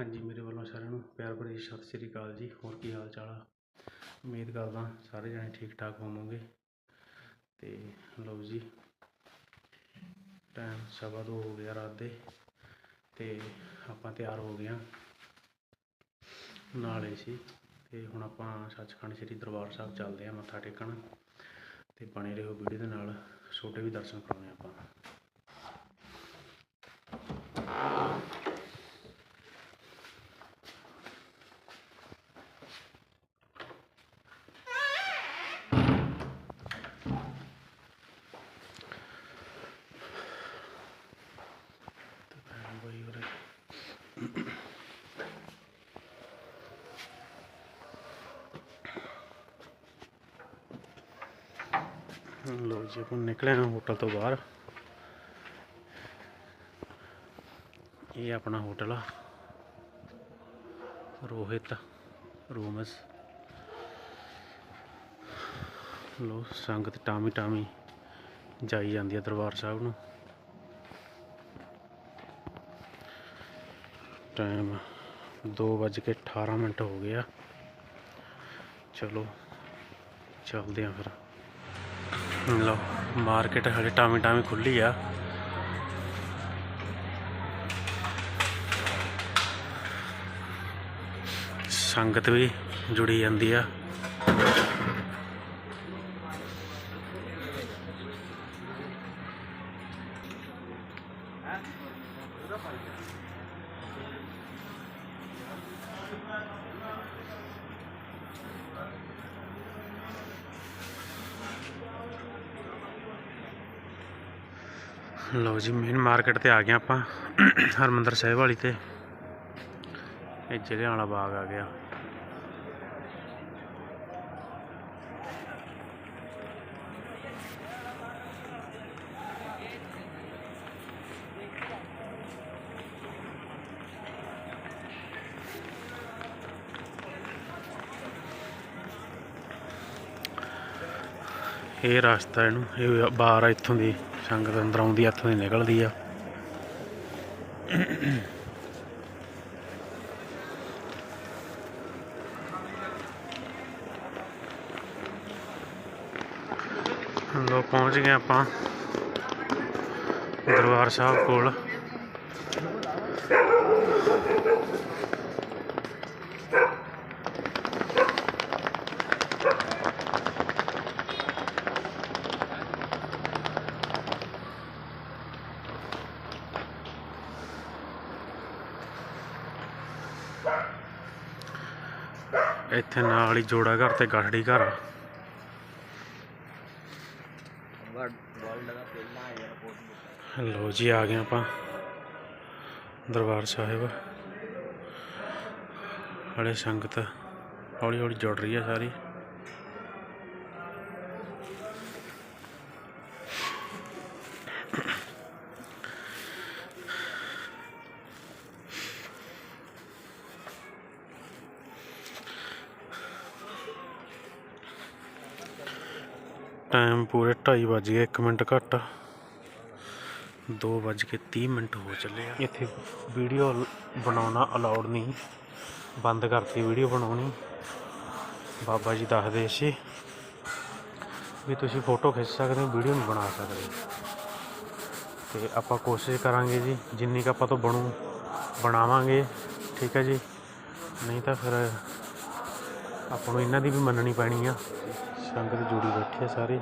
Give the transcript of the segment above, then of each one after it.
ਹਾਂਜੀ, ਮੇਰੇ ਵੱਲੋਂ ਸਾਰਿਆਂ ਨੂੰ ਪਿਆਰ ਭਰੀ ਸਤਿ ਸ੍ਰੀ ਅਕਾਲ ਜੀ। ਹੋਰ ਕੀ ਹਾਲ ਚਾਲ ਆ? ਉਮੀਦ ਕਰਦਾ ਸਾਰੇ ਜਣੇ ਠੀਕ ਠਾਕ ਹੋਵੋਗੇ। ਤੇ ਲਓ ਜੀ ਟਾਈਮ ਸਵਾ ਦੋ ਹੋ ਗਿਆ ਰਾਤ ਦੇ ਤੇ ਆਪਾਂ ਤਿਆਰ ਹੋ ਗਏ ਹਾਂ ਨਾਲੇ ਸੀ ਤੇ ਹੁਣ ਆਪਾਂ ਸੱਚਖੰਡ ਸ੍ਰੀ ਦਰਬਾਰ ਸਾਹਿਬ ਚੱਲਦੇ ਹਾਂ ਮੱਥਾ ਟੇਕਣ। ਤੇ ਬਣੇ ਰਹੋ ਵੀਡੀਓ ਦੇ ਨਾਲ, ਛੋਟੇ ਵੀ ਦਰਸ਼ਨ ਕਰਾਉਣੇ ਆਪਾਂ ਤੇ ਭੈਣ ਬਾਈ ਉਰੇ ਲੋ ਜੀ, ਆਪਾਂ ਨਿਕਲੇ ਹਾਂ ਹੋਟਲ ਤੋਂ ਬਾਹਰ। ਇਹ ਆਪਣਾ ਹੋਟਲ ਆ। ਰੋਹਿਤ ਰੂਮਸ। ਲੋ ਸੰਗਤ ਟਾਮੀ ਟਾਮੀ ਜਾਈ ਜਾਂਦੀ ਆ ਦਰਬਾਰ ਸਾਹਿਬ ਨੂੰ। ਟਾਈਮ 2:18 ਮਿੰਟ ਹੋ ਗਿਆ ਚਲੋ, ਚੱਲਦੇ ਆਂ ਫਿਰ। ਲਓ ਮਾਰਕੀਟ ਹਲੇ ਟਾਮੀ ਟਾਮੀ ਖੁੱਲੀ ਆ। ਸੰਗਤ ਵੀ ਜੁੜੀ ਜਾਂਦੀ ਆ। ਲਓ ਜੀ ਮੇਨ ਮਾਰਕੀਟ ਤੇ ਆ ਗਏ ਆਪਾਂ, ਹਰਮੰਦਰ ਸਾਹਿਬ ਵਾਲੀ ਤੇ। ਇਹ ਜ਼ਿਲ੍ਹਿਆਂ ਵਾਲਾ ਬਾਗ ਆ ਗਿਆ। ਇਹ ਰਸਤਾ ਇਹਨੂੰ, ਇਹ ਬਾਹਰ ਆ ਇੱਥੋਂ ਦੀ, ਸੰਗਤ ਅੰਦਰ ਆਉਂਦੀ ਆ, ਇੱਥੋਂ ਦੀ ਨਿਕਲਦੀ ਆ। ਲੋ, ਪਹੁੰਚ ਗਏ ਆਪਾਂ, ਦਰਬਾਰ ਸਾਹਿਬ ਕੋਲ। ਇੱਥੇ ਨਾਲ ਹੀ ਜੋੜਾ ਘਰ ਤੇ ਗਾਠੜੀ ਘਰ ਆ। ਵਰਲਡ ਲੋ ਜੀ, ਆ ਗਏ ਆਪਾਂ ਦਰਬਾਰ ਸਾਹਿਬ। ਹਲੇ ਸੰਗਤ ਹੌਲੀ ਹੌਲੀ ਜੁੜ ਰਹੀ ਹੈ ਸਾਰੀ। ਟਾਈਮ ਪੂਰੇ 2:30 ਵੱਜ ਗਏ 1 ਮਿੰਟ ਘੱਟ। 2 ਵੱਜ ਕੇ 30 ਮਿੰਟ ਹੋ ਚੱਲੇ ਆ। ਇੱਥੇ ਵੀਡੀਓ ਬਣਾਉਣਾ ਅਲਾਉਡ ਨਹੀਂ। ਬੰਦ ਕਰਤੀ ਵੀਡੀਓ ਬਣਾਉਣੀ। ਬਾਬਾ ਜੀ ਦੱਸਦੇ ਸੀ ਵੀ ਤੁਸੀਂ ਫੋਟੋ ਖਿੱਚ ਸਕਦੇ ਹੋ, ਵੀਡੀਓ ਨਹੀਂ ਬਣਾ ਸਕਦੇ। ਤੇ ਆਪਾਂ ਕੋਸ਼ਿਸ਼ ਕਰਾਂਗੇ ਜੀ, ਜਿੰਨੀ ਕੁ ਆਪਾਂ ਤੋਂ ਬਣੂ, ਬਣਾਵਾਂਗੇ। ਠੀਕ ਹੈ ਜੀ? ਨਹੀਂ ਤਾਂ ਫਿਰ ਆਪਾਂ ਨੂੰ ਇਹਨਾਂ ਦੀ ਵੀ ਮੰਨਣੀ ਪੈਣੀ ਆ। ਸੰਗਤ ਜੁੜੀ ਬੈਠੀ। ਆ ਸਾਰੇ।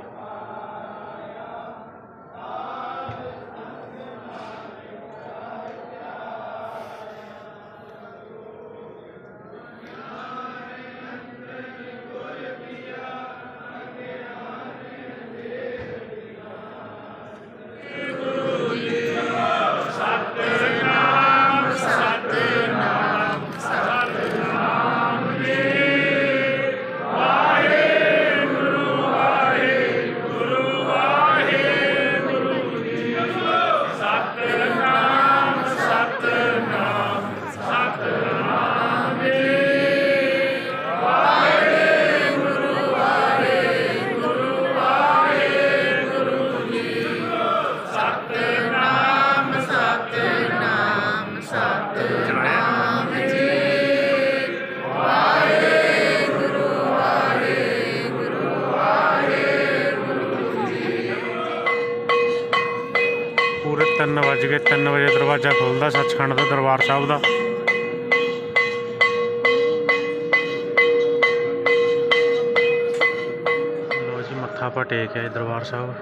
ਆਪਾਂ ਟੇਕ ਆਏ ਦਰਬਾਰ ਸਾਹਿਬ।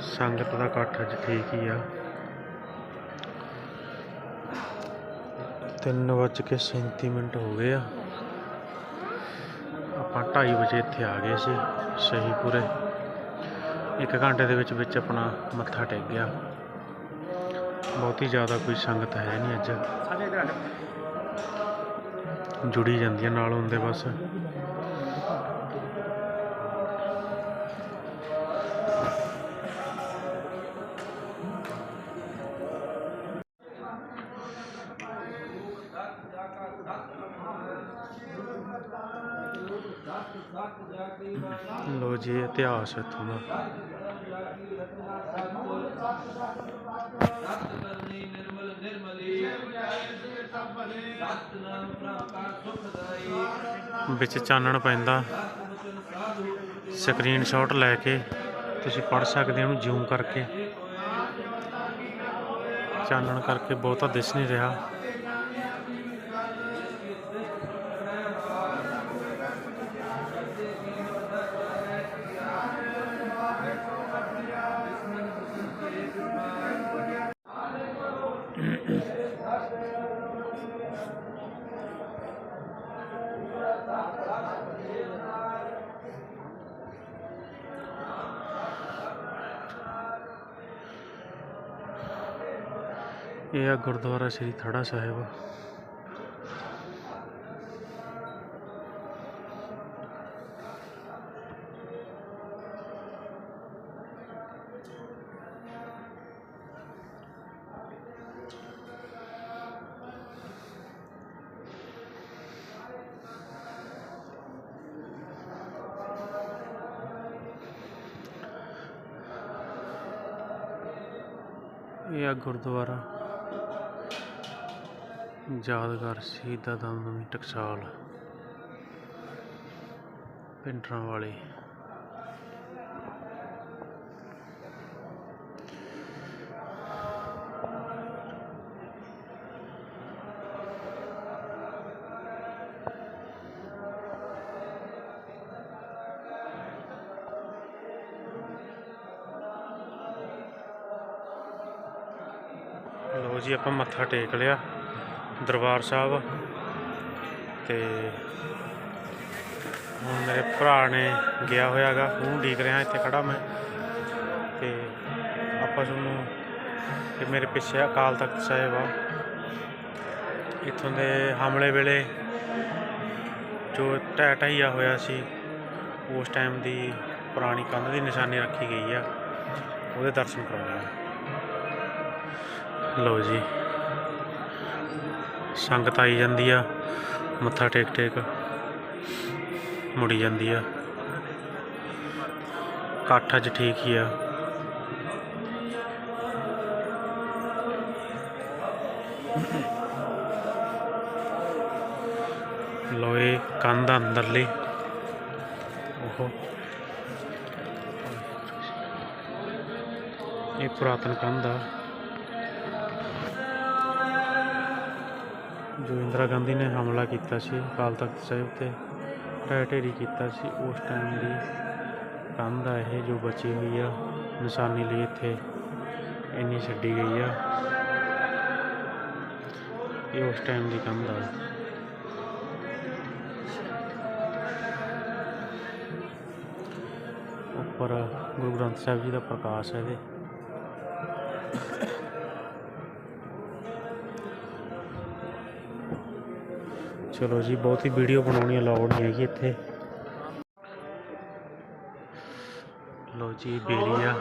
ਸੰਗਤ ਦਾ ਇਕੱਠ ਅੱਜ ਠੀਕ ਹੀ ਆ। 3 ਵੱਜ ਕੇ 37 ਮਿੰਟ ਹੋ ਗਏ ਆ। ਆਪਾਂ 2:30 ਵਜੇ ਇੱਥੇ ਆ ਗਏ ਸੀ, ਸਹੀ ਪੂਰੇ। ਇੱਕ ਘੰਟੇ ਦੇ ਵਿੱਚ ਵਿੱਚ ਆਪਣਾ ਮੱਥਾ ਟੇਕ ਗਿਆ। ਬਹੁਤੀ ਜ਼ਿਆਦਾ ਕੋਈ ਸੰਗਤ ਹੈ ਨਹੀਂ ਅੱਜ। ਜੁੜੀ ਜਾਂਦੀਆਂ ਨਾਲ ਹੁੰਦੇ ਬਸ। ਜੇ ਇਤਿਹਾਸ ਹੈ ਇੱਥੋਂ ਦਾ। ਵਿੱਚ ਚਾਨਣ ਪੈਂਦਾ। ਸਕਰੀਨਸ਼ਾਟ ਲੈ ਕੇ ਤੁਸੀਂ ਪੜ ਸਕਦੇ ਹੋ ਜ਼ੂਮ ਕਰਕੇ। ਚਾਨਣ ਕਰਕੇ ਬਹੁਤਾ ਦਿਸ ਨਹੀਂ ਰਿਹਾ। ਇਹ ਆ ਗੁਰਦੁਆਰਾ ਸ੍ਰੀ ਥੜਾ ਸਾਹਿਬ ਇਹ ਆ ਗੁਰਦੁਆਰਾ ਯਾਦਗਾਰ ਸ਼ਹੀਦਾਂ ਦਮਦਮੀ ਟਕਸਾਲ। ਪਿੰਡਰਾਂ ਵਾਲੇ। ਲੋ ਜੀ ਆਪਾਂ ਮੱਥਾ ਟੇਕ ਲਿਆ। ਦਰਬਾਰ ਸਾਹਿਬ। ਤੇ ਹੁਣ ਮੇਰੇ ਭਰਾ ਨੇ ਗਿਆ ਹੋਇਆਗਾ ਉਹਨੂੰ ਢੀਕ ਰਿਹਾ ਇੱਥੇ ਖੜਾ ਮੈਂ। ਤੇ ਆਪਾਂ ਤੁਹਾਨੂੰ ਤੇ ਮੇਰੇ ਪਿੱਛੇ ਅਕਾਲ ਤਖਤ ਸਾਹਿਬ ਆ। ਇੱਥੋਂ ਦੇ ਹਮਲੇ ਵੇਲੇ ਜੋ ਢਹਿ ਢਾਈਆ ਹੋਇਆ ਸੀ, ਉਸ ਟਾਈਮ ਦੀ ਪੁਰਾਣੀ ਕੰਧ ਦੀ ਨਿਸ਼ਾਨੀ ਰੱਖੀ ਗਈ ਆ। ਉਹਦੇ ਦਰਸ਼ਨ ਕਰਾਉਣੇ ਲਓ ਜੀ। ਸੰਗਤ ਆਈ ਜਾਂਦੀ ਆ, ਮੱਥਾ ਟੇਕ ਟੇਕ ਮੁੜੀ ਜਾਂਦੀ ਆ। ਇਕੱਠ ਅੱਜ ਠੀਕ ਹੀ ਆ। ਲੋਏ ਕੰਧ ਅੰਦਰਲੀ। ਉਹ ਇਹ ਪੁਰਾਤਨ ਕੰਧ ਆ। ਜੋ ਇੰਦਰਾ ਗਾਂਧੀ ਨੇ ਹਮਲਾ ਕੀਤਾ ਸੀ, ਅਕਾਲ ਤਖਤ ਸਾਹਿਬ ਤੇ ਢਹਿ ਢੇਰੀ ਕੀਤਾ ਸੀ। ਉਸ ਟਾਈਮ ਦੀ ਕੰਧ ਆ ਇਹ ਜੋ ਬਚੀ ਹੋਈ ਆ, ਨਿਸ਼ਾਨੀ ਲਈ ਇੱਥੇ ਇੰਨੀ ਛੱਡੀ ਗਈ ਆ। ਇਹ ਉਸ ਟਾਈਮ ਦੀ ਕੰਧ ਆ। ਉੱਪਰ ਗੁਰੂ ਗ੍ਰੰਥ ਸਾਹਿਬ ਜੀ ਦਾ ਪ੍ਰਕਾਸ਼ ਹੈ ਇਹਦੇ। ਚਲੋ ਜੀ, ਬਹੁਤੀ ਵੀਡੀਓ ਬਣਾਉਣੀ ਅਲਾਉਡ ਨਹੀਂ ਹੈਗੀ ਇੱਥੇ। ਲੋ ਜੀ, ਬੇਰੀਆ।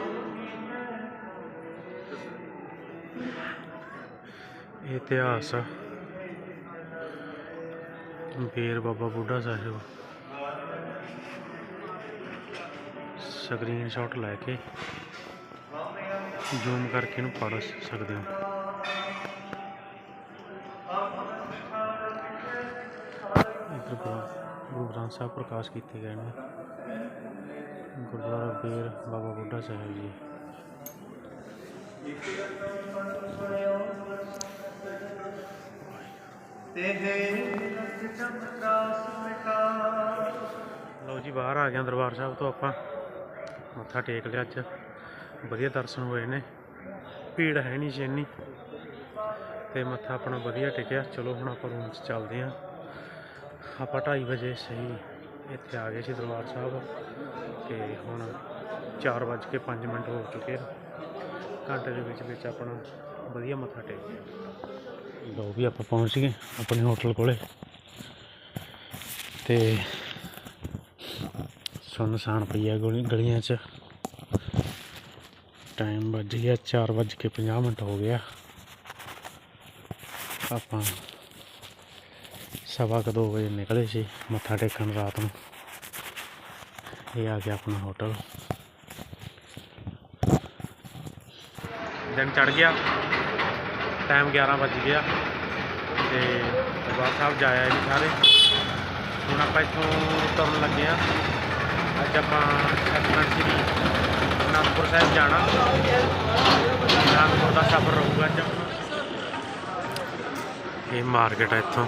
ਇਹ ਇਤਿਹਾਸ। ਬੇਰ ਬਾਬਾ ਬੁੱਢਾ ਸਾਹਿਬ। ਸਕਰੀਨਸ਼ਾਟ ਲੈ ਕੇ ਜ਼ੂਮ ਕਰਕੇ ਇਹਨੂੰ ਪੜ੍ਹ ਸਕਦੇ ਹੋ। ਸਾਹਿਬ ਪ੍ਰਕਾਸ਼ ਕੀਤੇ ਗਏ ਨੇ। ਗੁਰਦੁਆਰਾ ਬੇਰ ਬਾਬਾ ਬੁੱਢਾ ਸਾਹਿਬ ਜੀ। ਲਓ ਜੀ ਬਾਹਰ ਆ ਗਿਆ ਦਰਬਾਰ ਸਾਹਿਬ ਤੋਂ ਆਪਾਂ। ਮੱਥਾ ਟੇਕ ਲਿਆ ਅੱਜ। ਵਧੀਆ ਦਰਸ਼ਨ ਹੋਏ ਨੇ। ਭੀੜ ਹੈ ਨਹੀਂ ਇੰਨੀ। ਤੇ ਮੱਥਾ ਆਪਣਾ ਵਧੀਆ ਟੇਕਿਆ। ਚਲੋ ਹੁਣ ਆਪਾਂ ਰੂਮ 'ਚ ਚੱਲਦੇ ਹਾਂ ਆਪਾਂ 2:30 ਵਜੇ ਸਹੀ ਇੱਥੇ ਆ ਗਏ ਸੀ ਦਰਬਾਰ ਸਾਹਿਬ ਤੇ ਹੁਣ 4:05 ਮਿੰਟ ਹੋ ਚੁੱਕੇ ਆ ਘੰਟੇ ਦੇ ਵਿੱਚ ਵਿੱਚ ਆਪਣਾ ਵਧੀਆ ਮੱਥਾ ਟੇਕ ਲਿਆ। ਲਓ ਵੀ ਆਪਾਂ ਪਹੁੰਚ ਗਏ ਆਪਣੇ ਹੋਟਲ ਕੋਲੇ। ਤੇ ਸੁੰਨਸਾਨ ਪਈ ਆ ਗਲੀ ਗਲੀਆਂ 'ਚ। ਟਾਈਮ ਵੱਜ ਗਿਆ 4 ਵੱਜ ਕੇ 50 ਮਿੰਟ ਹੋ ਗਿਆ। ਆਪਾਂ ਸਵਾ ਕੁ ਦੋ ਵਜੇ ਨਿਕਲੇ ਸੀ, ਮੱਥਾ ਟੇਕਣ ਰਾਤ ਨੂੰ। ਇਹ ਆ ਗਿਆ ਆਪਣਾ ਹੋਟਲ ਦਿਨ ਚੜ ਗਿਆ ਟਾਈਮ 11 ਵੱਜ ਗਿਆ ਤੇ ਦਰਬਾਰ ਸਾਹਿਬ ਜਾਇਆ ਜੀ ਸਾਰੇ। ਹੁਣ ਆਪਾਂ ਇੱਥੋਂ ਤੁਰਨ ਲੱਗੇ ਆ ਅੱਜ ਆਪਾਂ ਸਤਨਾਮ ਸ੍ਰੀ ਅਨੰਦਪੁਰ ਸਾਹਿਬ ਜਾਣਾ। ਅਨੰਦਪੁਰ ਦਾ ਸਫ਼ਰ ਰਹੂਗਾ ਅੱਜ। ਇਹ ਮਾਰਕੀਟ ਹੈ ਇੱਥੋਂ।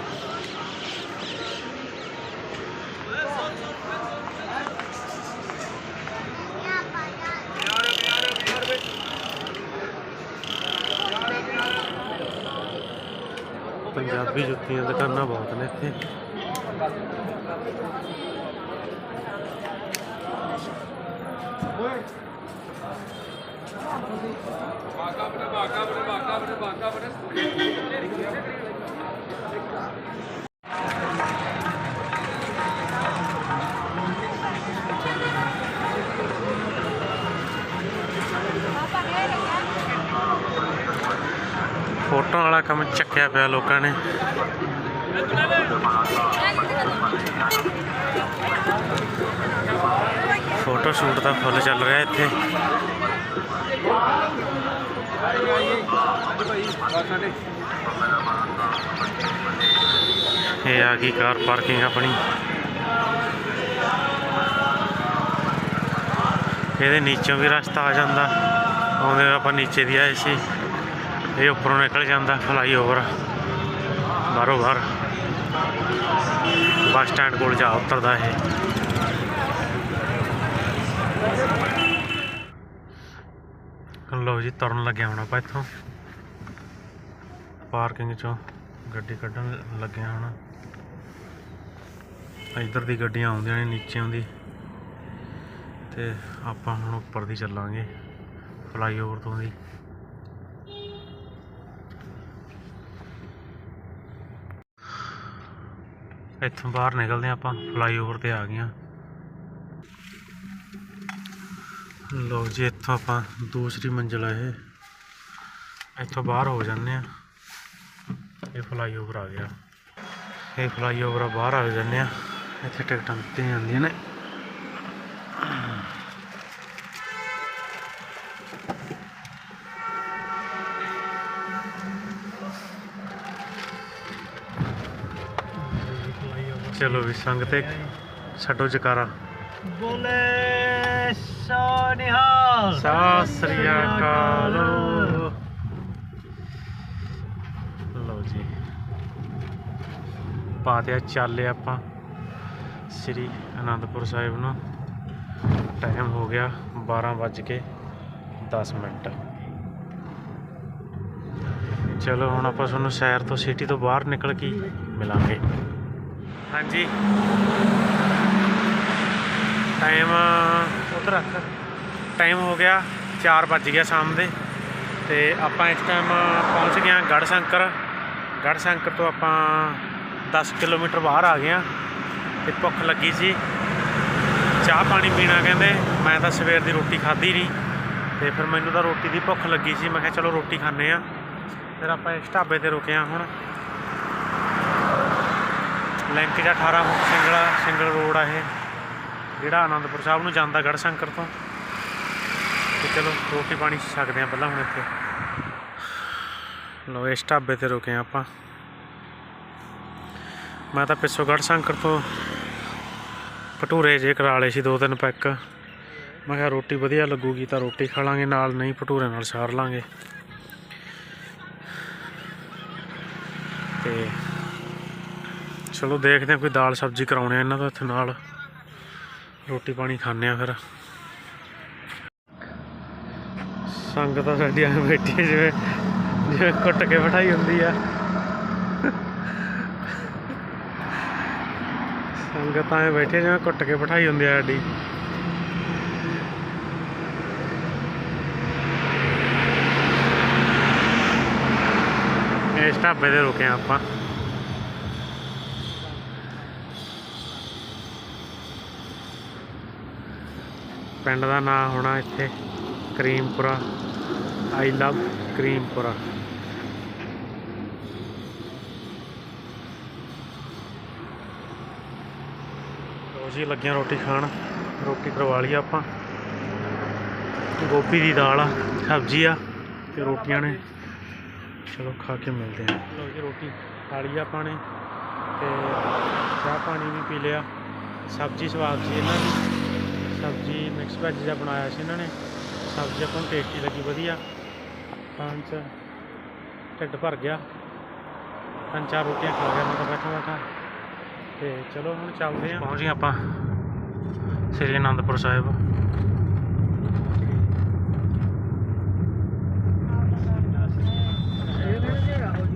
ਪੰਜਾਬੀ ਜੁੱਤੀਆਂ ਦੁਕਾਨਾਂ ਬਹੁਤ ਨੇ ਇੱਥੇ। ਫੋਟੋਆਂ ਵਾਲਾ ਕੰਮ ਚੱਕਿਆ ਪਿਆ ਲੋਕਾਂ ਨੇ। ਫੋਟੋ ਸ਼ੂਟ ਦਾ ਫੁੱਲ ਚੱਲ ਰਿਹਾ ਇੱਥੇ। ਇਹ ਆ ਗਈ ਕਾਰ ਪਾਰਕਿੰਗ ਆਪਣੀ। ਇਹਦੇ ਨੀਚੋਂ ਵੀ ਰਸਤਾ ਆ ਜਾਂਦਾ। ਉਹਦੇ ਆਪਾਂ ਨੀਚੇ ਦੀ ਆਏ ਸੀ। ਇਹ ਉੱਪਰੋਂ ਨਿਕਲ ਜਾਂਦਾ ਫਲਾਈਓਵਰ ਬਾਹਰੋਂ ਬਾਹਰ ਬੱਸ ਸਟੈਂਡ ਕੋਲ ਜਾ ਉਤਰਦਾ ਇਹ। ਲਓ ਜੀ, ਤੁਰਨ ਲੱਗਿਆ ਹੁਣ ਆਪਾਂ ਇੱਥੋਂ। ਪਾਰਕਿੰਗ ਚੋਂ ਗੱਡੀ ਕੱਢਣ ਲੱਗਿਆ ਹੁਣ। ਇੱਧਰ ਦੀ ਗੱਡੀਆਂ ਆਉਂਦੀਆਂ ਨੇ, ਨੀਚੇ ਆਉਂਦੀ। ਤੇ ਆਪਾਂ ਹੁਣ ਉੱਪਰ ਦੀ ਚੱਲਾਂਗੇ ਫਲਾਈਓਵਰ ਤੋਂ ਦੀ। ਇੱਥੋਂ ਬਾਹਰ ਨਿਕਲਦੇ ਹਾਂ ਆਪਾਂ ਫਲਾਈਓਵਰ ਤੇ ਆ ਗਏ ਗਈਆਂ। ਲਓ ਜੀ, ਇੱਥੋਂ ਆਪਾਂ ਦੂਸਰੀ ਮੰਜ਼ਿਲ ਆ ਇਹ। ਇੱਥੋਂ ਬਾਹਰ ਹੋ ਜਾਂਦੇ ਆ ਇਹ ਫਲਾਈਓਵਰ ਆ ਗਿਆ। ਇਹ ਫਲਾਈਓਵਰ ਬਾਹਰ ਆ ਜਾਂਦੇ ਆ ਇੱਥੇ ਟਿਕਟਾਂ ਦਿੱਤੀਆਂ ਜਾਂਦੀਆਂ ਨੇ। ਵੀ ਸੰਗ ਤੇ ਛੱਡੋ ਜਕਾਰਾ। ਬੋਲੇ ਸੋਨਿਹਾਲ ਸਤਿ ਸ੍ਰੀ ਅਕਾਲ। ਲਓ ਜੀ। ਪਾਤਿਆ ਚੱਲੇ ਆਪਾਂ। ਸ੍ਰੀ ਅਨੰਦਪੁਰ ਸਾਹਿਬ ਨੂੰ। ਟਾਈਮ ਹੋ ਗਿਆ 12 ਵੱਜ ਕੇ 10 ਮਿੰਟ। ਚਲੋ ਹੁਣ ਆਪਾਂ ਤੁਹਾਨੂੰ ਸ਼ਹਿਰ ਤੋਂ ਸਿਟੀ ਤੋਂ ਬਾਹਰ ਨਿਕਲ ਕੇ ਮਿਲਾਂਗੇ। ਹਾਂਜੀ। ਟਾਈਮ ਉਧਰ ਰੱਖ। ਟਾਈਮ ਹੋ ਗਿਆ 4 ਵੱਜ ਗਿਆ ਸ਼ਾਮ ਦੇ ਤੇ ਆਪਾਂ ਇਸ ਟਾਈਮ ਪਹੁੰਚ ਗਏ ਹਾਂ ਗੜ੍ਹ ਸ਼ੰਕਰ ਗੜ੍ਹ ਸ਼ੰਕਰ ਤੋਂ ਆਪਾਂ 10 ਕਿਲੋਮੀਟਰ ਬਾਹਰ ਆ ਗਏ ਹਾਂ। ਤੇ ਭੁੱਖ ਲੱਗੀ ਸੀ। ਚਾਹ ਪਾਣੀ ਪੀਣਾ ਕਹਿੰਦੇ ਮੈਂ ਤਾਂ ਸਵੇਰ ਦੀ ਰੋਟੀ ਖਾਧੀ ਨਹੀਂ। ਤੇ ਫਿਰ ਮੈਨੂੰ ਤਾਂ ਰੋਟੀ ਦੀ ਭੁੱਖ ਲੱਗੀ ਸੀ। ਮੈਂ ਕਿਹਾ ਚਲੋ ਰੋਟੀ ਖਾਂਦੇ ਆ ਫਿਰ ਆਪਾਂ ਇਸ ਢਾਬੇ ਤੇ ਰੁਕੇ ਹਾਂ ਹੁਣ। ਲਿੰਕ ਜਾਂ 18 ਸਿੰਗਲ ਸਿੰਗਲ ਰੋਡ ਆ ਇਹ, ਜਿਹੜਾ ਆਨੰਦਪੁਰ ਸਾਹਿਬ ਨੂੰ ਜਾਂਦਾ ਗੜ ਸ਼ੰਕਰ ਤੋਂ। ਤੇ ਚਲੋ, ਰੋਟੀ ਪਾਣੀ ਛਕਦੇ ਆ ਪਹਿਲਾਂ ਹੁਣ ਇੱਥੇ। ਲੋ ਇਸ ਢਾਬੇ ਤੇ ਰੁਕੇ ਹਾਂ ਆਪਾਂ। ਮੈਂ ਤਾਂ ਪਿੱਛੋਂ ਗੜ ਸ਼ੰਕਰ ਤੋਂ ਭਟੂਰੇ ਜੇ ਕਰਾ ਲਏ ਸੀ ਦੋ ਤਿੰਨ ਪੈਕ। ਮੈਂ ਕਿਹਾ ਰੋਟੀ ਵਧੀਆ ਲੱਗੂਗੀ ਤਾਂ ਰੋਟੀ ਖਾ ਲਾਂਗੇ, ਨਾਲ ਨਹੀਂ ਭਟੂਰੇ ਨਾਲ ਸਾਰ ਲਾਂਗੇ ਤੇ ਚਲੋ ਦੇਖਦੇ ਹਾਂ, ਕੋਈ ਦਾਲ ਸਬਜ਼ੀ ਕਰਾਉਣੇ ਆ ਇਹਨਾਂ ਦਾ ਇੱਥੇ ਨਾਲ। ਰੋਟੀ ਪਾਣੀ ਖਾਣੇ ਆ ਫਿਰ। ਸੰਗਤ ਤਾਂ ਸਾਡੀ ਐਂ ਬੈਠੀ ਹੈ ਜਿਵੇਂ ਜਿਵੇਂ ਕੁੱਟ ਕੇ ਬਿਠਾਈ ਹੁੰਦੀ ਆ। ਸੰਗਤ ਐਵੇਂ ਬੈਠੀ ਹੈ ਜਿਵੇਂ ਕੁੱਟ ਕੇ ਬਿਠਾਈ ਹੁੰਦੀ ਆ ਸਾਡੀ। ਇਸ ਢਾਬੇ ਤੇ ਰੁਕੇ ਆਪਾਂ। ਪਿੰਡ ਦਾ ਨਾਮ ਹੋਣਾ ਇੱਥੇ, ਕਰੀਮਪੁਰਾ। ਆਈ ਲਵ ਕਰੀਮਪੁਰਾ। ਲਓ ਜੀ, ਲੱਗਿਆ ਰੋਟੀ ਖਾਣ। ਰੋਟੀ ਕਰਵਾ ਲਈ ਆਪਾਂ। ਗੋਭੀ ਦੀ ਦਾਲ ਆ, ਸਬਜ਼ੀ ਆ, ਤੇ ਰੋਟੀਆਂ ਨੇ। ਚਲੋ, ਖਾ ਕੇ ਮਿਲਦੇ ਆ। ਲਓ ਜੀ, ਰੋਟੀ ਖਾ ਲਈ ਆਪਾਂ ਨੇ। ਤੇ ਚਾਹ ਪਾਣੀ ਵੀ ਪੀ ਲਿਆ। ਸਬਜ਼ੀ ਸਵਾਦ ਸੀ ਇਹਨਾਂ ਦੀ। ਸਬਜ਼ੀ ਮਿਕਸ ਵੈਜ ਜਿਹਾ ਬਣਾਇਆ ਸੀ ਇਹਨਾਂ ਨੇ। ਸਬਜ਼ੀ ਆਪਾਂ ਨੂੰ ਟੇਸਟੀ ਲੱਗੀ ਵਧੀਆ। ਖਾਣ 'ਚ ਢਿੱਡ ਭਰ ਗਿਆ। ਪੰਜ ਚਾਰ ਰੋਟੀਆਂ ਖਾ ਗਿਆ ਮੈਂ ਤਾਂ ਬੈਠਾ ਬੈਠਾ। ਤੇ ਚਲੋ ਹੁਣ ਚੱਲਦੇ ਆਂ ਪਹੁੰਚ ਗਏ ਆਪਾਂ ਸ੍ਰੀ ਅਨੰਦਪੁਰ ਸਾਹਿਬ।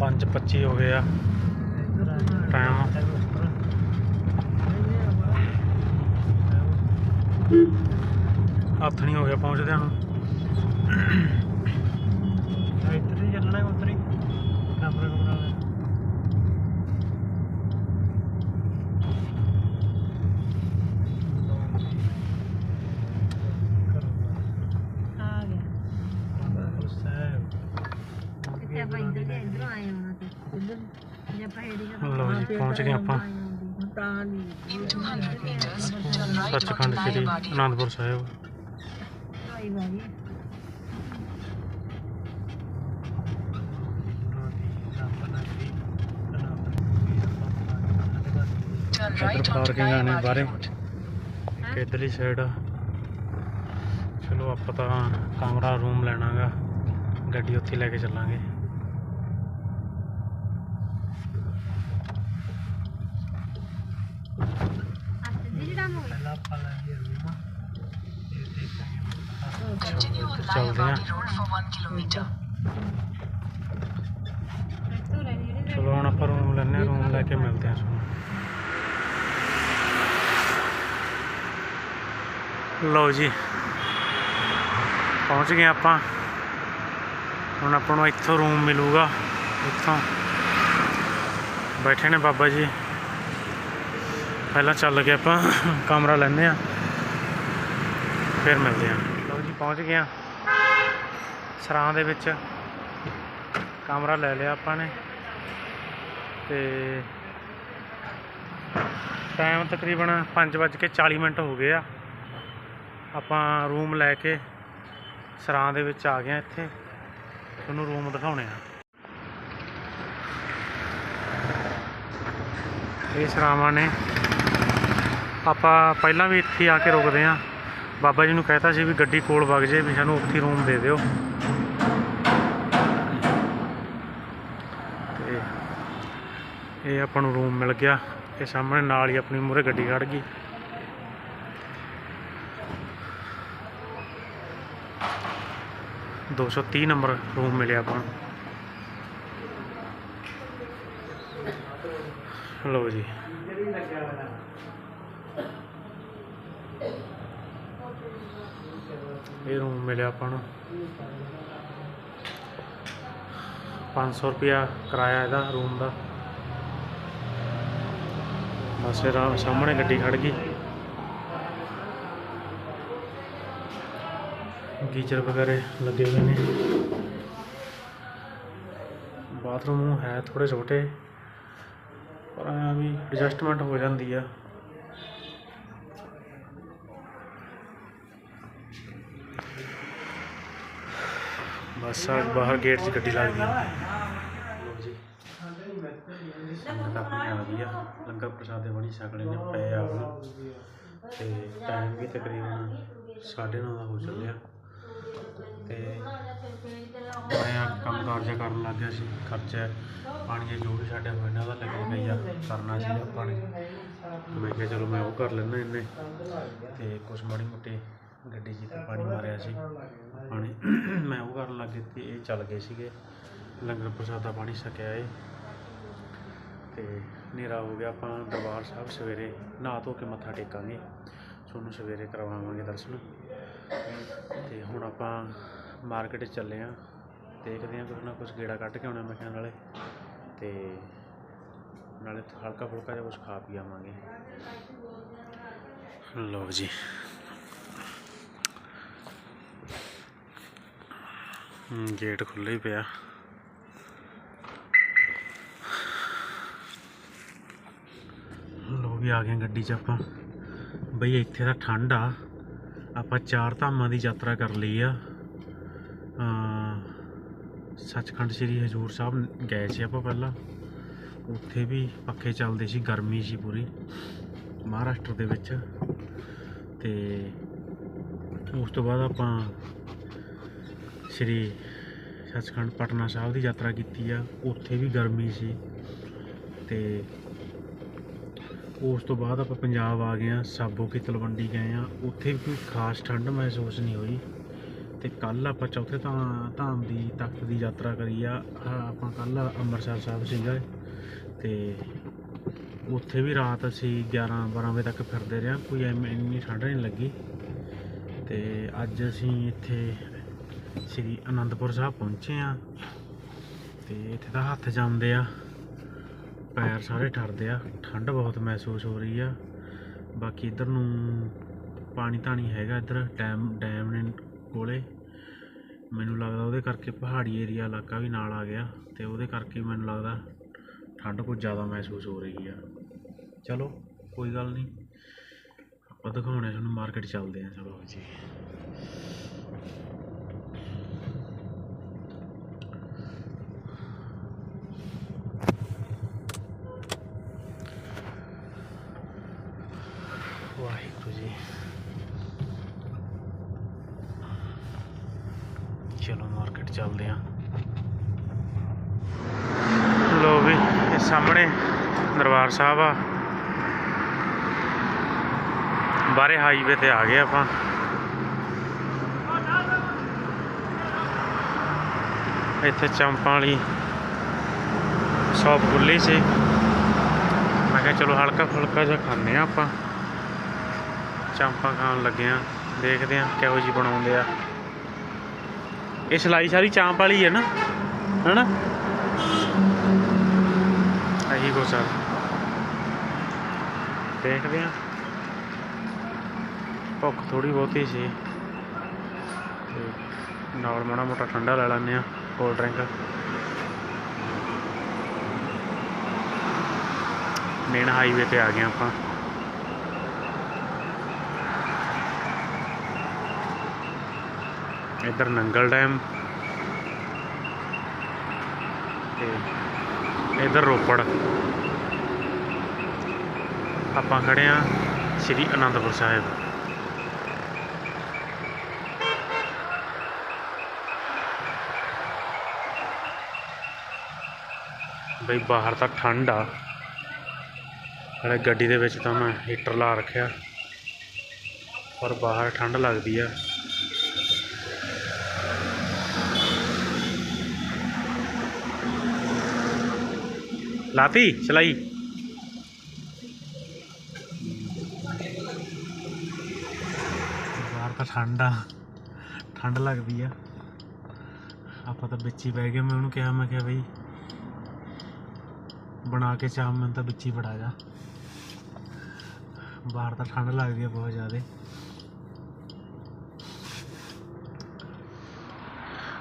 ਪੰਜ 25 ਹੋ ਗਏ ਆ। ਟਾਈਮ। ਹੱਥ ਨਹੀਂ ਹੋ ਗਿਆ ਪਹੁੰਚਦਿਆਂ ਨੂੰ। ਇੱਧਰ ਹੀ ਚੱਲਣਾ ਉੱਧਰ ਕਮਰਾ ਲਓ ਜੀ ਪਹੁੰਚ ਗਏ ਆਪਾਂ। ਤਾਂ ਨਹੀਂ। ਸੱਚਖੰਡ ਸ੍ਰੀ ਅਨੰਦਪੁਰ ਸਾਹਿਬ। ਆਈ ਵਾਰੀ ਇੱਧਰ ਪਾਰਕਿੰਗ ਆਣੇ ਤੇ ਇੱਧਰਲੀ ਸਾਈਡ ਚਲੋ ਆਪਾਂ ਤਾਂ ਕਮਰਾ ਰੂਮ ਲੈਣਾਗਾ। ਗੱਡੀ ਉੱਥੇ ਲੈ ਕੇ ਚੱਲਾਂਗੇ। ਪਹਿਲਾਂ ਚਲੋ ਹੁਣ ਆਪਾਂ ਰੂਮ ਲੈਣੇ ਰੂਮ ਲੈ ਕੇ ਮਿਲਦੇ ਤੁਹਾਨੂੰ ਲਓ ਜੀ ਪਹੁੰਚ ਗਏ ਆਪਾਂ ਹੁਣ ਆਪਾਂ ਨੂੰ ਇੱਥੋਂ ਰੂਮ ਮਿਲੂਗਾ ਇੱਥੋਂ ਬੈਠੇ ਨੇ ਬਾਬਾ ਜੀ ਪਹਿਲਾਂ ਚੱਲ ਕੇ ਆਪਾਂ ਕਮਰਾ ਲੈਣੇ ਆ ਫਿਰ ਮਿਲਦੇ ਆ ਲਓ ਜੀ, ਪਹੁੰਚ ਗਏ ਆ ਸਰਾਂ ਦੇ ਵਿੱਚ ਕਮਰਾ ਲੈ ਲਿਆ ਆਪਾਂ ਨੇ। ਤੇ ਟਾਈਮ ਤਕਰੀਬਨ 5:40 ਮਿੰਟ ਹੋ ਗਏ ਆ। ਆਪਾਂ ਰੂਮ ਲੈ ਕੇ ਸਰਾਂ ਦੇ ਵਿੱਚ ਆ ਗਏ ਆ ਇੱਥੇ। ਤੁਹਾਨੂੰ ਰੂਮ ਦਿਖਾਉਣੇ ਆ। ਇਹ ਸਰਾਵਾਂ ਨੇ ਆਪਾਂ ਪਹਿਲਾਂ ਵੀ ਇੱਥੇ ਆ ਕੇ ਰੁਕਦੇ ਆ ਬਾਬਾ ਜੀ ਨੂੰ ਕਹਿਤਾ ਸੀ ਵੀ ਗੱਡੀ ਕੋਲ ਵਗ ਜੇ, ਵੀ ਸਾਨੂੰ ਉੱਥੇ ਰੂਮ ਦੇ ਦਿਓ। ਤੇ ਇਹ ਆਪਾਂ ਨੂੰ ਰੂਮ ਮਿਲ ਗਿਆ। ਇਹ ਸਾਹਮਣੇ ਨਾਲ ਹੀ ਆਪਣੀ ਮੂਹਰੇ ਗੱਡੀ ਖੜ ਗਈ। ਦੋ ਸੌ ਤੀਹ ਨੰਬਰ ਰੂਮ ਮਿਲਿਆ ਆਪਾਂ ਨੂੰ। ਲਓ ਜੀ। ਇਹ ਰੂਮ ਮਿਲਿਆ ਆਪਾਂ ਨੂੰ। 500 ਰੁਪਿਆ ਕਿਰਾਇਆ ਇਹਦਾ ਰੂਮ ਦਾ। ਬਸ ਫਿਰ ਸਾਹਮਣੇ ਗੱਡੀ ਖੜ ਗਈ। ਗੀਜ਼ਰ ਵਗੈਰੇ ਲੱਗੇ ਹੋਏ ਨੇ। ਬਾਥਰੂਮ ਹੈ ਥੋੜੇ ਛੋਟੇ, ਪਰ ਵੀ ਐਡਜਸਟਮੈਂਟ ਹੋ ਜਾਂਦੀ ਆ। ਬਸ ਬਾਹਰ ਗੇਟ 'ਚ ਗੱਡੀ ਲੱਗਦੀ ਆ। ਲਓ ਜੀ ਸੰਗਤ ਆਪਣੀ ਆ ਗਈ ਆ ਲੰਗਰ ਪ੍ਰਸ਼ਾਦੇ ਬਣੀ ਛਕ ਲੈਣੇ ਪਏ ਆ ਹੁਣ। ਤੇ ਟਾਈਮ ਵੀ ਤਕਰੀਬਨ ਸਾਢੇ ਨੌ ਦਾ ਹੋ ਚੱਲਿਆ। ਤੇ ਮੈਂ ਕੰਮ ਕਾਰਜ ਕਰਨ ਲੱਗ ਗਿਆ ਸੀ। ਖਰਚਾ ਪਾਣੀ ਦੇ ਜੋ ਵੀ ਸਾਡੇ ਹੋਏ ਨੇ ਉਹਦਾ ਲੱਗੇ ਗਈ ਕਰਨਾ ਸੀ ਆਪਾਂ ਮੈਂ ਕਿਹਾ ਚਲੋ ਮੈਂ ਉਹ ਕਰ ਲੈਣਾ ਇਹਨੇ। ਤੇ ਕੁਛ ਮਾੜੀ ਮੋਟੀ ਗੱਡੀ ਤੇ ਪਾਣੀ ਮਾਰਿਆ ਸੀ। ਪਾਣੀ ਮੈਂ ਉਹ ਕਰਨ ਲੱਗ ਤੇ ਇਹ ਚੱਲ ਗਏ ਸੀਗੇ। ਲੰਗਰ ਪ੍ਰਸਾਦ ਦਾ ਪਾਣੀ ਛਕਿਆ ਏ ਤੇ ਹਨੇਰਾ ਹੋ ਗਿਆ ਆਪਾਂ ਦਰਬਾਰ ਸਾਹਿਬ ਸਵੇਰੇ ਨਹਾ ਧੋ ਕੇ ਮੱਥਾ ਟੇਕਾਂਗੇ। ਤੁਹਾਨੂੰ ਸਵੇਰੇ ਕਰਵਾਵਾਂਗੇ ਦਰਸ਼ਨ। ਤੇ ਹੁਣ ਆਪਾਂ ਮਾਰਕੀਟ ਚੱਲੇ ਆਂ। ਦੇਖਦੇ ਆਂ ਕੁਛ ਨਾ ਕੁਛ ਗੇੜਾ ਕੱਢ ਕੇ ਆਉਣਾ ਮੈਂ ਕਿਹਾ ਨਾਲੇ ਤੇ ਨਾਲੇ ਹਲਕਾ ਫੁਲਕਾ ਜਿਹਾ ਕੁਛ ਖਾ ਪੀ ਆਵਾਂਗੇ। ਲਓ ਜੀ। ਗੇਟ ਖੁੱਲ੍ਹਾ ਹੀ ਪਿਆ। ਲੋ ਵੀ ਆ ਗਏ ਗੱਡੀ 'ਚ ਆਪਾਂ। ਬਈ ਇੱਥੇ ਤਾਂ ਠੰਡ ਆ। ਆਪਾਂ ਚਾਰ ਧਾਮਾਂ ਦੀ ਯਾਤਰਾ ਕਰ ਲਈ ਆ। ਸੱਚਖੰਡ ਸ੍ਰੀ ਹਜੂਰ ਸਾਹਿਬ ਗਏ ਸੀ ਆਪਾਂ ਪਹਿਲਾਂ। ਉੱਥੇ ਵੀ ਪੱਖੇ ਚੱਲਦੇ ਸੀ, ਗਰਮੀ ਸੀ ਪੂਰੀ, ਮਹਾਰਾਸ਼ਟਰ ਦੇ ਵਿੱਚ। ਤੇ ਉਸ ਤੋਂ ਬਾਅਦ ਆਪਾਂ ਸ੍ਰੀ ਸੱਚਖੰਡ ਪਟਨਾ ਸਾਹਿਬ ਦੀ ਯਾਤਰਾ ਕੀਤੀ ਆ। ਉੱਥੇ ਵੀ ਗਰਮੀ ਸੀ ਤੇ ਉਸ ਤੋਂ ਬਾਅਦ ਆਪਾਂ ਪੰਜਾਬ ਆ ਗਏ ਆ, ਸਾਬੋ ਕੀ ਤਲਵੰਡੀ ਗਏ ਆ। ਉੱਥੇ ਵੀ ਕੋਈ ਖਾਸ ਠੰਡ ਮਹਿਸੂਸ ਨਹੀਂ ਹੋਈ ਤੇ ਕੱਲ ਆਪਾਂ ਚੌਥੇ ਧਾ- ਧਾਮ ਦੀ ਤਖਤ ਦੀ ਯਾਤਰਾ ਕਰੀ ਆ। ਆਪਾਂ ਕੱਲ ਅੰਮ੍ਰਿਤਸਰ ਸਾਹਿਬ ਸੀਗਾ ਤੇ ਉੱਥੇ ਵੀ ਰਾਤ ਅਸੀਂ 11 12 ਵਜੇ ਤੱਕ ਫਿਰਦੇ ਰਹੇ ਕੋਈ ਐਵੇਂ, ਇੰਨੀ ਠੰਡ ਨਹੀਂ ਲੱਗੀ ਤੇ ਅੱਜ ਅਸੀਂ ਇੱਥੇ ਸ੍ਰੀ ਅਨੰਦਪੁਰ ਸਾਹਿਬ ਪਹੁੰਚੇ ਆ ਤੇ ਇੱਥੇ ਤਾਂ ਹੱਥ ਜਾਂਦੇ ਆ, ਪੈਰ ਸਾਰੇ ਠਰਦੇ ਆ, ਠੰਡ ਬਹੁਤ ਮਹਿਸੂਸ ਹੋ ਰਹੀ ਆ। ਬਾਕੀ ਇਧਰ ਨੂੰ ਪਾਣੀ ਧਾਣੀ ਹੈਗਾ ਇੱਧਰ, ਡੈਮ ਡੈਮ ਨੇ ਕੋਲੇ। ਮੈਨੂੰ ਲੱਗਦਾ ਉਹਦੇ ਕਰਕੇ ਪਹਾੜੀ ਏਰੀਆ ਇਲਾਕਾ ਵੀ ਨਾਲ ਆ ਗਿਆ ਤੇ ਉਹਦੇ ਕਰਕੇ ਮੈਨੂੰ ਲੱਗਦਾ ਠੰਡ ਕੁਝ ਜ਼ਿਆਦਾ ਮਹਿਸੂਸ ਹੋ ਰਹੀ ਆ। ਚਲੋ, ਕੋਈ ਗੱਲ ਨਹੀਂ। ਆਪਾਂ ਦਿਖਾਉਣੇ ਤੁਹਾਨੂੰ, ਮਾਰਕੀਟ ਚੱਲਦੇ ਆ। ਚਲੋ ਜੀ ਵਾਹਿਗੁਰੂ ਜੀ ਚਲੋ ਮਾਰਕੀਟ ਚੱਲਦੇ ਆਂ ਲੋ ਵੀ ਇਹ ਸਾਹਮਣੇ ਦਰਬਾਰ ਸਾਹਿਬ ਆ। ਬਾਰੇ ਹਾਈਵੇ ਤੇ ਆ ਗਏ ਆਪਾਂ। ਇੱਥੇ ਚੰਪਾਂ ਵਾਲੀ ਸ਼ਾਪ ਖੁੱਲੀ ਸੀ। ਮੈਂ ਕਿਹਾ ਚਲੋ ਹਲਕਾ ਫੁਲਕਾ ਜਿਹਾ ਖਾਂਦੇ ਆ ਆਪਾਂ। ਚਾਂਪਾਂ ਖਾਣ ਲੱਗੇ ਆ ਦੇਖਦੇ ਆ ਕਿਹੋ ਜੀ ਬਣਾਉਂਦੇ ਆ। ਇਹ ਸਲਾਈ ਸਾਰੀ ਚਾਂਪ ਵਾਲੀ ਹੈ ਨਾ ਹਨਾ ਇਹੀ ਕੁਛ ਸਰ ਦੇਖਦੇ ਆ ਭੁੱਖ ਥੋੜੀ ਬਹੁਤੀ ਸੀ। ਤੇ ਨਾਲ ਮਾੜਾ ਮੋਟਾ ਠੰਡਾ ਲੈ ਲੈਂਦੇ ਆ ਕੋਲਡ ਡਰਿੰਕ ਮੇਨ ਹਾਈਵੇ ਤੇ ਆ ਗਏ ਆਪਾਂ। ਇੱਧਰ ਨੰਗਲ ਡੈਮ ਤੇ ਇੱਧਰ ਰੋਪੜ। ਆਪਾਂ ਖੜੇ ਆ ਸ੍ਰੀ ਅਨੰਦਪੁਰ ਸਾਹਿਬ। ਬਈ ਬਾਹਰ ਤਾਂ ਠੰਡ ਆ। ਹਲੇ ਗੱਡੀ ਦੇ ਵਿੱਚ ਤਾਂ ਮੈਂ ਹੀਟਰ ਲਾ ਰੱਖਿਆ। ਪਰ ਬਾਹਰ ਠੰਡ ਲੱਗਦੀ ਆ। ਲਾਤੀ, ਚਲਾਈ ਬਾਹਰ ਤਾਂ ਠੰਡ ਆ। ਠੰਡ ਲੱਗਦੀ ਆ। ਆਪਾਂ ਤਾਂ ਵਿੱਚ ਹੀ ਬਹਿ ਗਏ। ਮੈਂ ਉਹਨੂੰ ਕਿਹਾ, ਮੈਂ ਕਿਹਾ ਬਈ ਬਣਾ ਕੇ ਚਾਹ, ਮੈਂ ਤਾਂ ਵਿੱਚ ਹੀ ਬੜਾ ਜਾ। ਬਾਹਰ ਤਾਂ ਠੰਡ ਲੱਗਦੀ ਆ ਬਹੁਤ ਜ਼ਿਆਦਾ।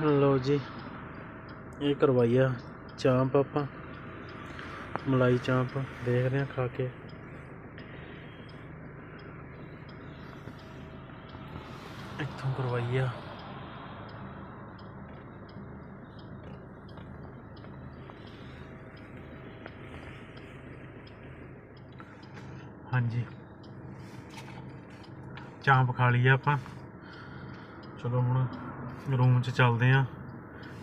ਲਓ ਜੀ, ਇਹ ਕਰਵਾਈ ਆ ਚਾਂਪ ਆਪਾਂ। ਮਲਾਈ ਚਾਂਪ ਦੇਖਦੇ ਆ ਖਾ ਕੇ ਇੱਥੋਂ ਕਰਵਾਈ ਆ। ਹਾਂਜੀ। ਚਾਂਪ ਖਾ ਲਈ ਆ ਆਪਾਂ। ਚਲੋ ਹੁਣ ਰੂਮ 'ਚ ਚੱਲਦੇ ਆ।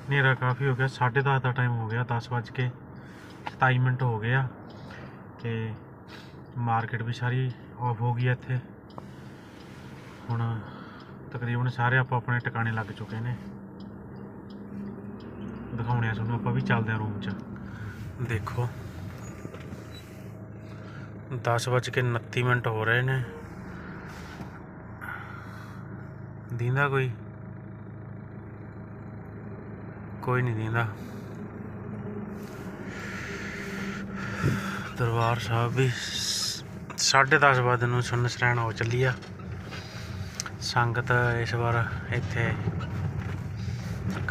ਹਨੇਰਾ ਕਾਫੀ ਹੋ ਗਿਆ 10:30 ਦਾ ਟਾਈਮ ਹੋ ਗਿਆ 10 ਵੱਜ ਕੇ 27 ਮਿੰਟ ਹੋ ਗਏ ਆ। ਤੇ ਮਾਰਕੀਟ ਵੀ ਸਾਰੀ ਆਫ ਹੋ ਗਈ ਆ ਇੱਥੇ। ਹੁਣ ਤਕਰੀਬਨ ਸਾਰੇ ਆਪਾਂ ਆਪਣੇ ਟਿਕਾਣੇ ਲੱਗ ਚੁੱਕੇ ਨੇ। ਦਿਖਾਉਣੇ ਆ ਤੁਹਾਨੂੰ ਆਪਾਂ ਵੀ ਚੱਲਦੇ ਆ ਰੂਮ 'ਚ। ਦੇਖੋ। 10 ਵੱਜ ਕੇ 29 ਮਿੰਟ ਹੋ ਰਹੇ ਨੇ। ਦੀਂਦਾ ਕੋਈ? ਕੋਈ ਨਹੀਂ ਦੀਂਦਾ। ਦਰਬਾਰ ਸਾਹਿਬ ਵੀ 10:30 ਵਜੇ ਨੂੰ ਸੁੰਨ ਸਰਾਣ ਹੋ ਚੱਲੀ ਆ। ਸੰਗਤ ਇਸ ਵਾਰ ਇੱਥੇ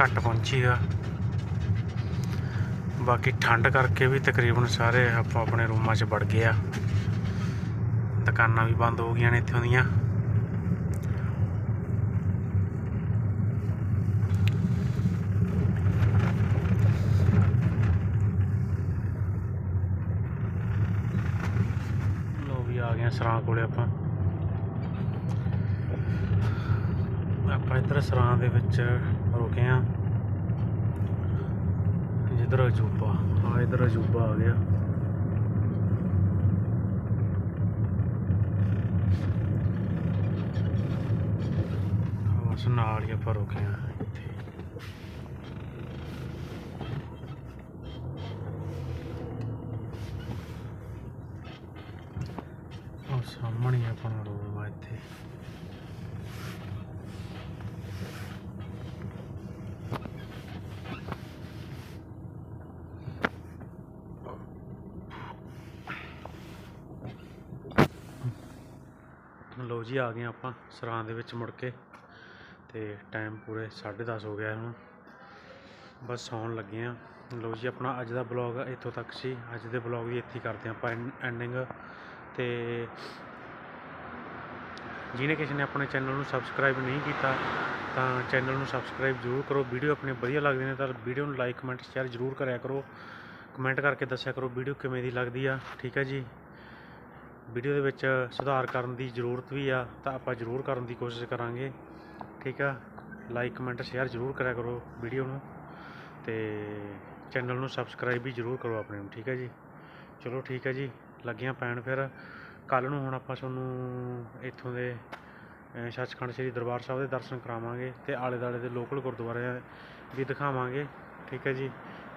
ਘੱਟ ਪਹੁੰਚੀ ਆ। ਬਾਕੀ ਠੰਡ ਕਰਕੇ ਵੀ ਤਕਰੀਬਨ ਸਾਰੇ ਆਪਾਂ ਆਪਣੇ ਰੂਮਾਂ 'ਚ ਵੜ ਗਏ ਆ। ਦੁਕਾਨਾਂ ਵੀ ਬੰਦ ਹੋ ਗਈਆਂ ਨੇ ਇੱਥੋਂ ਦੀਆਂ। ਲੋ ਵੀ ਆ ਗਏ ਆ ਸਰਾਂ ਕੋਲੇ ਆਪਾਂ। ਆਪਾਂ ਇੱਧਰ ਸਰਾਂ ਦੇ ਵਿੱਚ ਰੁਕੇ ਆ। ਜਿੱਧਰ ਅਜੂਬਾ। ਆ ਇੱਧਰ ਅਜੂਬਾ ਆ ਗਿਆ। ਬਸ ਨਾਲ ਹੀ ਆਪਾਂ ਰੁਕੇ ਆ ਇੱਥੇ ਉਹ ਸਾਹਮਣੇ ਹੀ ਆਪਣਾ ਰੂਮ ਆ ਇੱਥੇ ਲੋ ਜੀ ਆ ਗਏ ਆਪਾਂ ਸਰਾਂ ਦੇ ਵਿੱਚ ਮੁੜ ਕੇ ਤੇ ਟਾਈਮ ਪੂਰੇ 10:30 ਹੋ ਗਿਆ ਹੁਣ। ਬਸ ਸੌਣ ਲੱਗੇ ਆ ਲੋ ਜੀ, ਆਪਣਾ ਅੱਜ ਦਾ ਬਲੌਗ ਇੱਥੋਂ ਤੱਕ ਸੀ। ਅੱਜ ਦੇ ਬਲੌਗ ਦੀ ਇੱਥੇ ਹੀ ਕਰਦੇ ਹਾਂ ਆਪਾਂ ਐਂਡਿੰਗ ਤੇ ਜਿਹਨੇ ਕਿਸੇ ਨੇ ਆਪਣੇ ਚੈਨਲ ਨੂੰ ਸਬਸਕ੍ਰਾਈਬ ਨਹੀਂ ਕੀਤਾ, ਤਾਂ ਚੈਨਲ ਨੂੰ ਸਬਸਕ੍ਰਾਈਬ ਜ਼ਰੂਰ ਕਰੋ। ਵੀਡੀਓ ਆਪਣੇ ਵਧੀਆ ਲੱਗਦੇ ਨੇ ਤਾਂ ਵੀਡੀਓ ਨੂੰ ਲਾਈਕ ਕਮੈਂਟ ਸ਼ੇਅਰ ਜ਼ਰੂਰ ਕਰਿਆ ਕਰੋ। ਕਮੈਂਟ ਕਰਕੇ ਦੱਸਿਆ ਕਰੋ ਵੀਡੀਓ ਕਿਵੇਂ ਦੀ ਲੱਗਦੀ ਆ। ਠੀਕ ਹੈ ਜੀ? ਵੀਡੀਓ ਦੇ ਵਿੱਚ ਸੁਧਾਰ ਕਰਨ ਦੀ ਜ਼ਰੂਰਤ ਵੀ ਆ, ਤਾਂ ਆਪਾਂ ਜ਼ਰੂਰ ਕਰਨ ਦੀ ਕੋਸ਼ਿਸ਼ ਕਰਾਂਗੇ। ਠੀਕ ਆ? ਲਾਈਕ ਕਮੈਂਟ ਸ਼ੇਅਰ ਜ਼ਰੂਰ ਕਰਿਆ ਕਰੋ ਵੀਡੀਓ ਨੂੰ ਤੇ ਚੈਨਲ ਨੂੰ ਸਬਸਕ੍ਰਾਈਬ ਵੀ ਜ਼ਰੂਰ ਕਰੋ ਆਪਣੇ ਨੂੰ, ਠੀਕ ਹੈ ਜੀ? ਚਲੋ ਠੀਕ ਹੈ ਜੀ, ਲੱਗੀਆਂ ਪੈਣ ਫਿਰ। ਕੱਲ ਨੂੰ ਹੁਣ ਆਪਾਂ ਤੁਹਾਨੂੰ ਇੱਥੋਂ ਦੇ ਸੱਚਖੰਡ ਸ੍ਰੀ ਦਰਬਾਰ ਸਾਹਿਬ ਦੇ ਦਰਸ਼ਨ ਕਰਾਵਾਂਗੇ ਤੇ ਆਲੇ ਦਾਲੇ ਦੇ ਲੋਕਲ ਗੁਰਦੁਆਰਿਆਂ ਵੀ ਦਿਖਾਵਾਂਗੇ, ਠੀਕ ਹੈ ਜੀ?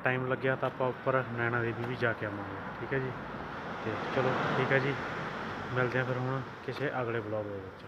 ਟਾਈਮ ਲੱਗਿਆ ਤਾਂ ਆਪਾਂ ਉੱਪਰ ਨੈਣਾ ਦੇਵੀ ਵੀ ਜਾ ਕੇ ਆਵਾਂਗੇ, ਠੀਕ ਹੈ ਜੀ? ਤੇ ਚਲੋ, ਠੀਕ ਹੈ ਜੀ। ਮਿਲਦੇ ਹਾਂ ਫਿਰ ਹੁਣ ਕਿਸੇ ਅਗਲੇ ਬਲੌਗ ਦੇ ਵਿੱਚ।